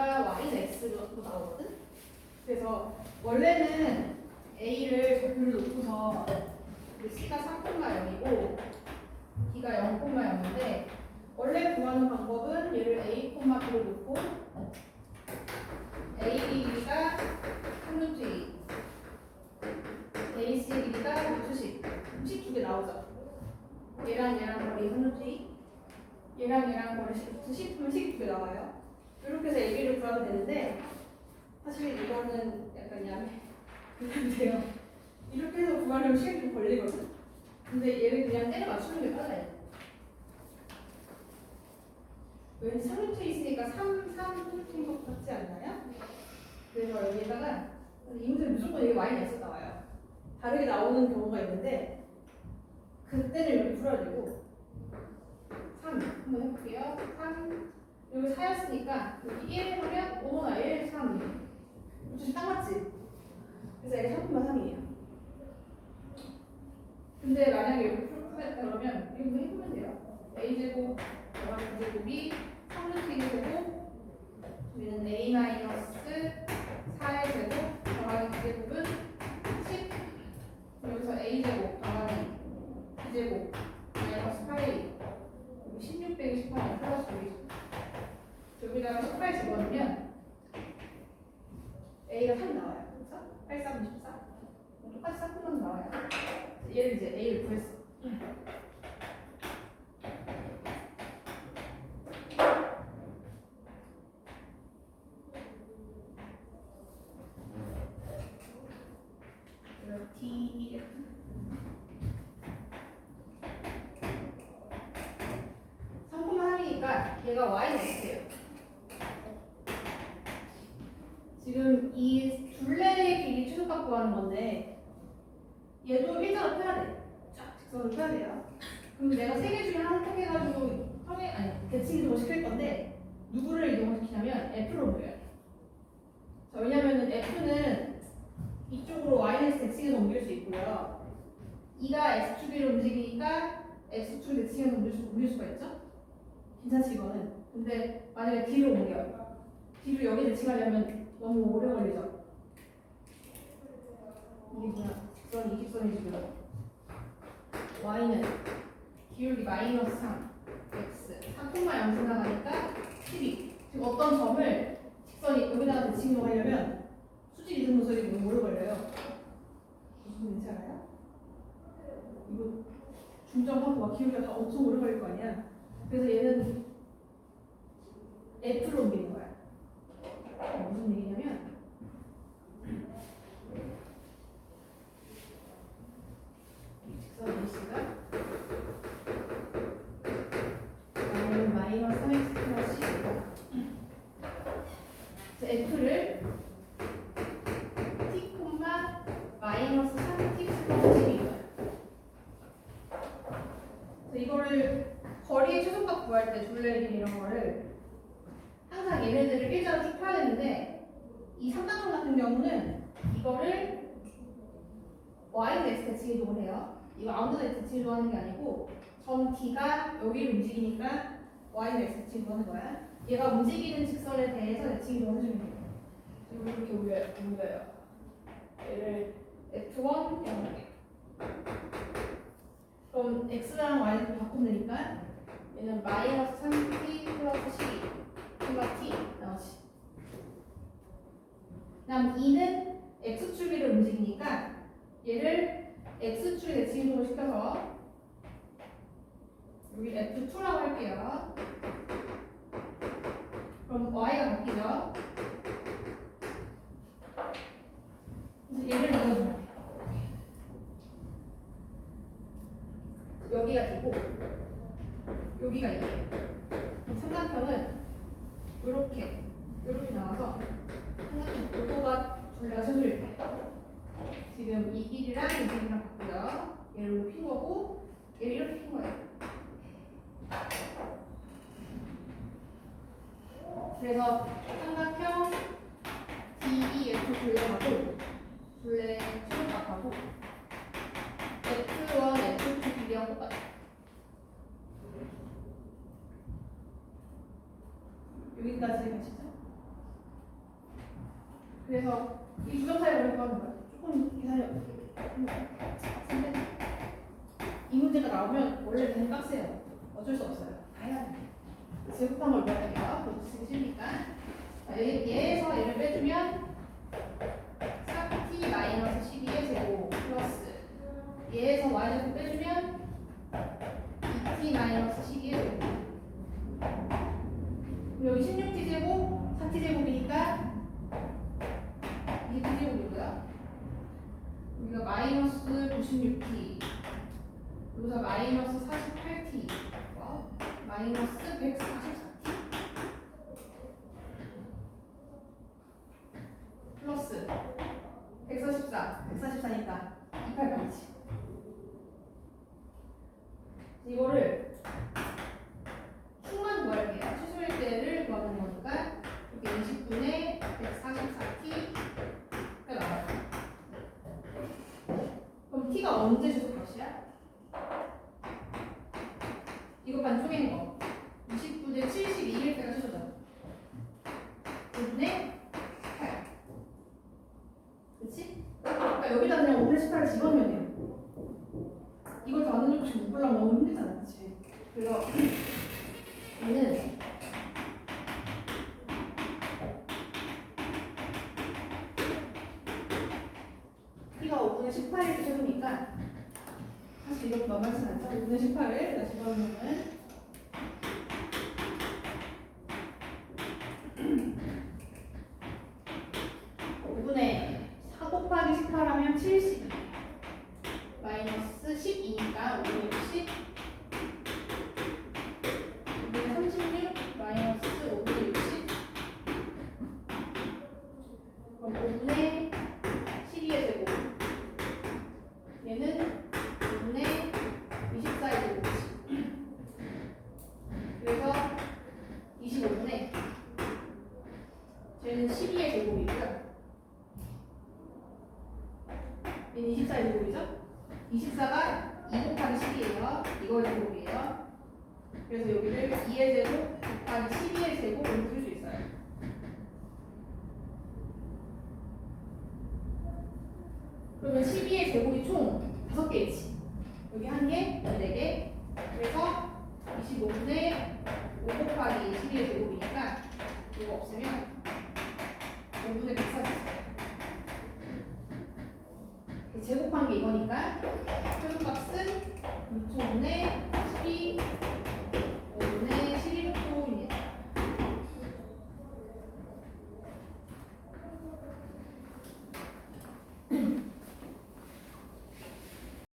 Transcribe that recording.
AB가 Y는 X로 나오거든? 그래서 원래는 A를 좌표를 놓고서 그 C가 3,0이고 B가 0,0인데 원래 구하는 방법은 얘를 A, B를 놓고 AB가 3루트 2 ACB가 루트 10 10두개 나오죠? 얘랑 얘랑 거리 3루트 2 얘랑 얘랑 거리 10, 10 그러면 10두개 나와요 이렇게 해서 AB를 구하면 되는데 사실 이거는 약간 야매 그런데요. 이렇게 해서 구하려면 시간이 좀 걸리거든. 근데 얘를 그냥 때려 맞추는 게 빨라요. 왠지 3루트 있으니까 3, 3 루트인 것 같지 않나요? 그래서 여기다가 이 문제는 무조건 이게 많이 냈어 나와요. 다르게 나오는 경우가 있는데 그때는 이렇게 풀어야 되고 3 한번 해볼게요. 3 여기 4였으니까 여기 1 해보면 5나 1, 3 이렇게 딱 맞지? 그래서 이게 3,3이에요 3이에요. 근데 만약에 여기 풀었다 그러면 이거 해보면 돼요 a제곱 더하기 b제곱이 3루트 1 제곱 우리는 a 마이너스 4의 제곱 더하기 b제곱은 10 여기서 a제곱 더하기 b제곱 마이너스 8a 여기 16 빼기 18은 플러스 5 여기다가 18 집어넣으면 a가 3 나와요. 그래서 8, 3, 24 똑같이 쌍꺼풀 나와요. 얘를 이제 a를 구했어. D 상품만 하니까 얘가 y는 x예요. 지금 이 둘레의 길이 최소값 구하는 건데 얘도 일자로 펴야 돼. 쫙 직선으로 펴야 돼요. 그럼 내가 세 개 중에 하나 통해가지고 통해 아니 대칭 이동을 시킬 건데 누구를 이동시키냐면 F로 옮겨요. 자 왜냐면은 F는 이쪽으로 마이너스 대칭해서 옮길 수 있고요. 2가 x축으로 움직이니까 x축 대칭해서 옮길, 수, 옮길 수가 있죠? 괜찮지 이거는. 근데 만약에 뒤로 옮겨요. 뒤로 여기 대칭하려면 너무 오래 걸리죠? 이게 뭐야? 직선, 이 직선이 지금 y는 기울기 마이너스 3 x 3,0 지나가니까 12 지금 어떤 점을 직선이 여기다가 대칭으로 하려면 수직 이 등분설이 너무 오래 걸려요. 무슨 알아요? 이거 중점하고 막 기울기가 다 엄청 오래 걸릴 거 아니야. 그래서 얘는 F로 옮기는 거야. 무슨 얘기냐면 이 직선 AC가 y는 마이너스 3x 플러스 12 F를 t 콤마 마이너스 3t 플러스 12거예요. 그래서 이거를 거리의 최소값 구할 때 둘레 길 이런 거를 항상 얘네들을 일자로 쭉 펴야 되는데 이 삼각형 같은 경우는 이거를 y는 x 이동을 해요. 이거 x 대칭 이동하는 게 아니고 점 d가 여기를 움직이니까 y는 x 대칭 이동하는 거야. 얘가 움직이는 직선에 대해서 이동을 해주면 돼요. 그리고 이렇게 올려요. 올려요. 얘를 F1 이렇게. 그럼 x랑 y를 바꾸면 되니까 얘는 마이너스 3t 플러스 12 플러스 t 나오지. 그다음 2는 x축을 움직이니까 얘를 x축에 대칭동을 시켜서 여기 F2라고 할게요. 그럼 y가 바뀌죠. 그래서 얘를 넣어주면 돼요. 여기가 되고 여기가 이게. 삼각형은 이렇게 이렇게 나와서 고도가 둘레가 서술일 때. 지금 이 길이랑 이 길이랑 바꾸요. 얘를 이렇게 핀 거고 얘를 이렇게 핀 거예요. 그래서 삼각형 DEF 둘레하고 둘레 수값하고 F1, F2 길이랑 똑같아. 여기 여기까지 가시죠. 그래서 이 사이를 왜 구하는 거야? 조금 계산이 빡센데 이 문제가 나오면 원래 그냥 빡세요. 어쩔 수 없어요. 다 해야 돼. 제곱한 걸 봐야 돼요. 그것도 쓰기 얘, 얘에서 얘를 빼주면 4t 마이너스 12의 제곱 플러스 얘에서 y제곱 빼주면 2t 마이너스 12의 제곱 그리고 여기 16t 제곱 4t 제곱이니까 이게 t 제곱이고요. 여기가 마이너스 96t 여기서 마이너스 48t 마이너스 144t 플러스 144 144니까 28까지 이거를 충만 구할게요 추수일 때를 구하는 거니까 이렇게 20분에 144t가 나와요 그럼 t가 언제 최소값이야? 이거 반쪽인 거 20분에 72일 때가 최소죠 분에 8 그치? 그러니까 여기다 그냥 5분의 18을 집어넣으면 돼요 이걸 다 넣는 혹시 못 보려면 너무 힘들잖아 그치? 그래서 얘는 T가 5분의 18일 최소니까 사실 이것도 만만치 않죠? 5분의 18을 다시 집어넣으면 5분의 4 곱하기 18 하면 72 마이너스 12니까 5분의 60 5분의 36 마이너스 5분의 60 그럼 5분의 12의 제곱 얘는 5분의 24의 제곱이지 그래서 25분의 쟤는 12의 제곱이고요 얘는 24의 제곱이죠? 24가 2 곱하기 10이에요. 이걸 제곱이에요. 그래서 여기를 2의 제곱 곱하기 12의 제곱으로 풀 수 있어요. 그러면 12의 제곱이 총 5개 있지. 여기 한 개, 여기 네 개. 그래서 25분의 5 곱하기 12의 제곱이니까 이거 없으면 5분의 140. 제곱한 게 이거니까